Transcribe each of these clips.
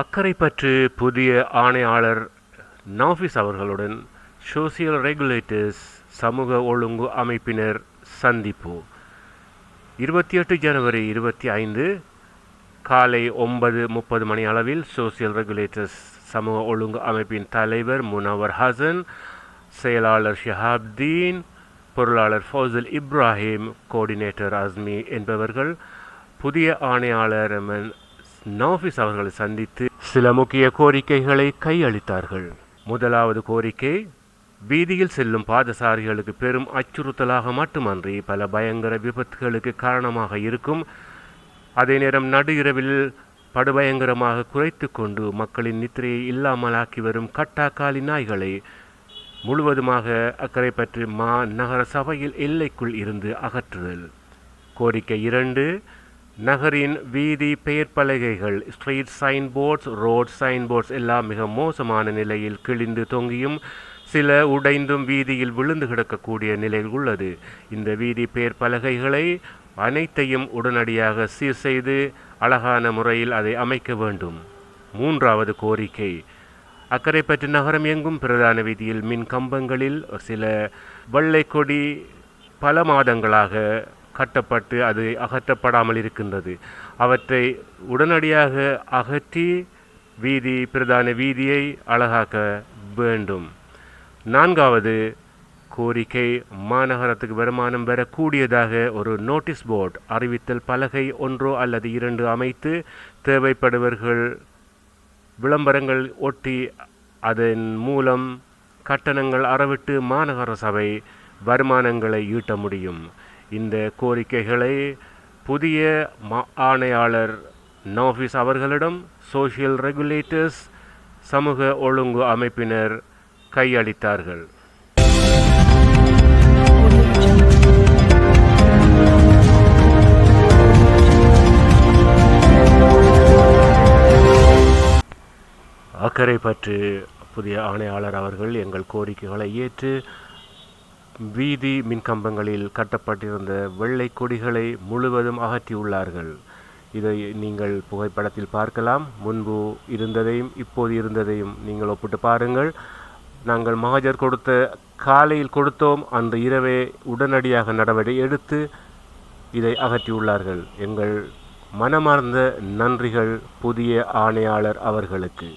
அக்கரைப்பற்று புதிய ஆணையாளர் நாஃபிஸ் அவர்களுடன் சோசியல் ரெகுலேட்டர்ஸ் சமூக ஒழுங்கு அமைப்பினர் சந்திப்பு. இருபத்தி எட்டு ஜனவரி இருபத்தி ஐந்து காலை ஒன்பது முப்பது மணி அளவில் சோசியல் ரெகுலேட்டர்ஸ் சமூக ஒழுங்கு அமைப்பின் தலைவர் முனவர் ஹசன் செயலாளர் ஷஹாப்தீன் பொருளாளர் ஃபௌசல் இப்ராஹிம் கோஆர்டினேட்டர் அஸ்மி என்பவர்கள் புதிய ஆணையாளர் எமன் நாஃபிஸ் அவர்களை சந்தித்து சில முக்கிய கோரிக்கைகளை கையளித்தார்கள். முதலாவது கோரிக்கை வீதியில் செல்லும் பாதசாரிகளுக்கு பெரும் அச்சுறுத்தலாக மட்டுமன்றி பல பயங்கர விபத்துகளுக்கு காரணமாக இருக்கும். அதே நேரம் நடு இரவில் படுபயங்கரமாக குறைத்து கொண்டு மக்களின் நித்திரையை இல்லாமலாக்கி வரும் கட்டாக்காலி நாய்களை முழுவதுமாக அக்கறை பற்றி மா நகர சபையில் எல்லைக்குள் இருந்து அகற்றுதல். கோரிக்கை இரண்டு நகரின் வீதி பெயர் பலகைகள் street sign boards road sign boards எல்லாம் மிக மோசமான நிலையில் கிழிந்து தொங்கியும் சில உடைந்தும் வீதியில் விழுந்து கிடக்கக்கூடிய நிலையில் உள்ளது. இந்த வீதி பெயர் பலகைகளை அனைத்தையும் உடனடியாக சீர் செய்து அழகான முறையில் அதை அமைக்க வேண்டும். மூன்றாவது கோரிக்கை. அக்கரைப்பற்று நகரம் எங்கும் பிரதான வீதியில் மின் கம்பங்களில் சில வெள்ளை கொடி பல மாதங்களாக கட்டப்பட்டு அது அகற்றப்படாமல் இருக்கின்றது. அவற்றை உடனடியாக அகற்றி வீதி பிரதான வீதியை அழகாக்க வேண்டும். நான்காவது கோரிக்கை மாநகரத்துக்கு வருமானம் பெறக்கூடியதாக ஒரு நோட்டீஸ் போர்டு அறிவித்தல் பலகை ஒன்றோ அல்லது இரண்டு அமைத்து தேவைப்படுவர்கள் விளம்பரங்கள் ஒட்டி அதன் மூலம் கட்டணங்கள் அறவிட்டு மாநகர சபை வருமானங்களை ஈட்ட முடியும். இந்த கோரிக்கைகளை புதிய மா ஆணையாளர் நாஃபிஸ் அவர்களிடம் சோஷியல் ரெகுலேட்டர்ஸ் சமூக ஒழுங்கு அமைப்பினர் கையளித்தார்கள். அக்கறை பற்றி புதிய ஆணையாளர் அவர்கள் எங்கள் கோரிக்கைகளை ஏற்று வீதி மின்கம்பங்களில் கட்டப்பட்டிருந்த வெள்ளை கொடிகளை முழுவதும் அகற்றியுள்ளார்கள். இதை நீங்கள் புகைப்படத்தில் பார்க்கலாம். முன்பு இருந்ததையும் இப்போது இருந்ததையும் நீங்கள் ஒப்பிட்டு பாருங்கள். நாங்கள் மகாஜர் கொடுத்த காலையில் கொடுத்தோம். அந்த இரவே உடனடியாக நடவடிக்கை எடுத்து இதை அகற்றியுள்ளார்கள். எங்கள் மனமார்ந்த நன்றிகள் புதிய ஆணையாளர் அவர்களுக்கு.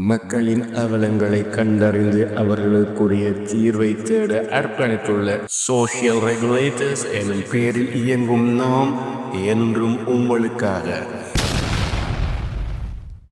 மக்களின் அவலங்களை கண்டறிந்து அவர்களுக்குரிய தீர்வை தேட அர்ப்பணித்துள்ள சோசியல் ரெகுலேட்டர்ஸ் எனும் பெயரில் இயங்கும் நாம் என்றும் உங்களுக்காக.